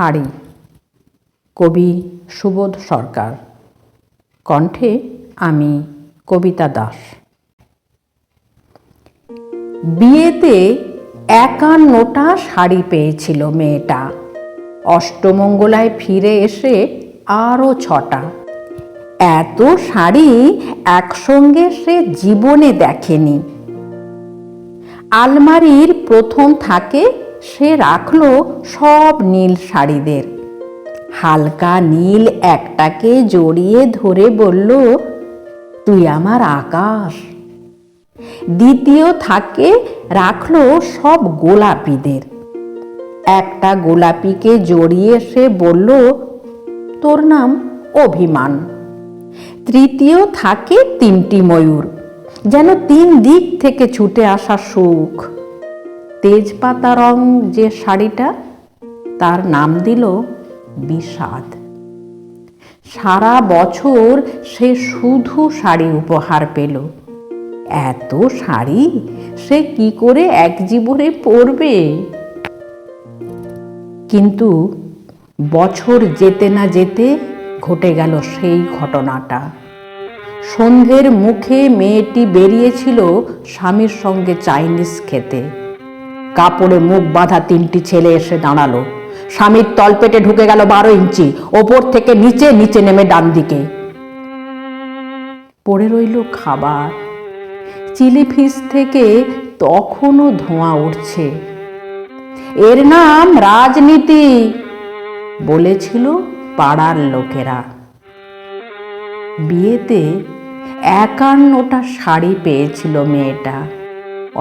শাড়ি কবি সুবোধ সরকার। কণ্ঠে আমি কবিতা দাস। বিয়েতে একান্নটা শাড়ি পেয়েছিল মেয়েটা। অষ্টমঙ্গলায় ফিরে এসে আরও ছটা। এত শাড়ি একসঙ্গে সে জীবনে দেখেনি। আলমারির প্রথম থাকে সে রাখল সব নীল শাড়িদের। হালকা নীল একটাকে জড়িয়ে ধরে বলল, তুই আমার আকাশ। দ্বিতীয় থাকে রাখল সব গোলাপিদের। একটা গোলাপিকে জড়িয়ে সে বলল, তোর নাম অভিমান। তৃতীয় থাকে তিনটি ময়ূর, যেন তিন দিক থেকে ছুটে আসা সুখ তেজপাতা রং যে শাড়িটা, তার নাম দিল বিষাদ। সারা বছর সে শুধু শাড়ি উপহার পেল। এত শাড়ি সে কি করে এক জীবনে পরবে? কিন্তু বছর যেতে না যেতে ঘটে গেল সেই ঘটনাটা। সন্ধ্যের মুখে মেয়েটি বেরিয়েছিল স্বামীর সঙ্গে চাইনিজ খেতে। কাপড়ে মুখ বাঁধা তিনটি ছেলে এসে দাঁড়াল। স্বামীর তলপেটে ঢুকে গেল বারো ইঞ্চি, ওপর থেকে নিচে নিচে নেমে ডান দিকে। পড়ে রইল খাবার। চিলি ফিস থেকে তখনও ধোঁয়া উঠছে। এর নাম রাজনীতি, বলেছিল পাড়ার লোকেরা। বিয়েতে একান্নটা শাড়ি পেয়েছিল মেয়েটা।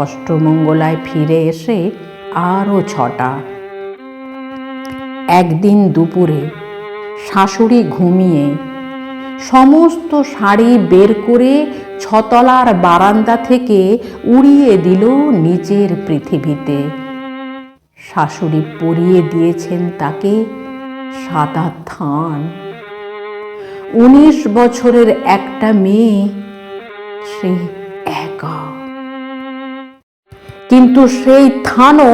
অষ্টমঙ্গলায় ফিরে এসে আরও ছটা। একদিন দুপুরে শাশুড়ি ঘুমিয়ে সমস্ত শাড়ি বের করে ছতলার বারান্দা থেকে উড়িয়ে দিল নিচের পৃথিবীতে। শাশুড়ি পরিয়ে দিয়েছেন তাকে সাদা থান। উনিশ বছরের একটা মেয়ে, সে একা। কিন্তু সেই থানও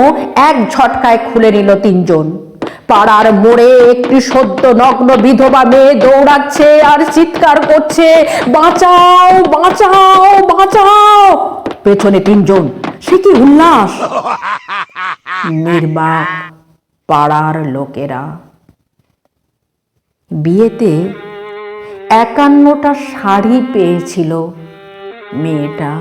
এক ঝটকায় খুলে নিল তিনজন। পাড়ার মোড়ে একটি সদ্য নগ্ন বিধবা মেয়ে দৌড়াচ্ছে আর চিৎকার করছে, বাঁচাও বাঁচাও বাঁচাও! পেছনে তিনজন। সে কি উল্লাস? নির্বাক পাড়ার লোকেরা। বিয়েতে একান্নটা শাড়ি পেয়েছিল মেয়েটা।